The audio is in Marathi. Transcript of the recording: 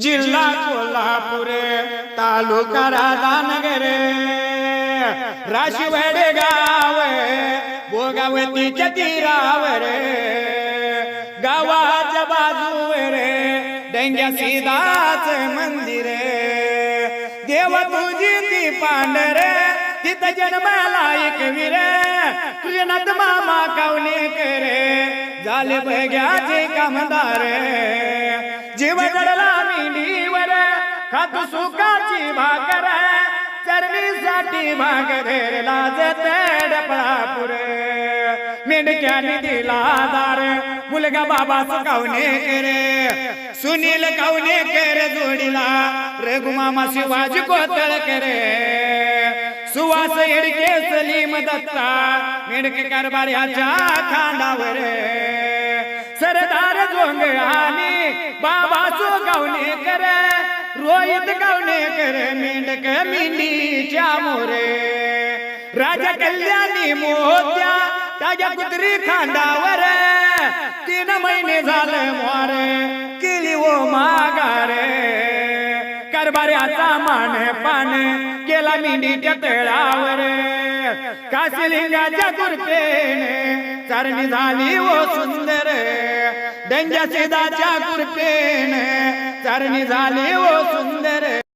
जिल्हा कोल्हापूर तालुका राधानगर. राशीवडे गाव भोगावतीच्या तीरावर. गावाच्या बाजूवर डेंग्या सीदाच मंदिर. देव तुझी ती पांढर तिथं जन्माला एक वीर. तुझनाथ मामा कावले करे झाले बघ्याचे कामदार. जीव जडला खात सुखाची भाकर चरणीसाठी भागर लाजत डपळापूर मेंढक्याने दिला दार मुलगा बाबा कावणे करे. सुनील कावणे करे जोडीला रघुमामा शिवाजी कोतळ करे. सुवास येडके सलीम दत्ता मेडके कारभार ह्याच्या खांडावर. सरदार जोंगळा बाबा गावणे कर रोहित गावणे कर मेंढक मिंडीच्या मोरे. राजा कल्याणी मोत्या ताज्या कुत्री खांदावर तीन महिने झालं मोर केली ओ मागारे कारभाऱ्याचा मान पान केला मिंडीच्या तळावर. काशिलिंगाच्या कृपेने चरणी झाली ओ सुंदर. त्यांच्या शेदाच्या कृपेने चरणी झाले ओ सुंदर.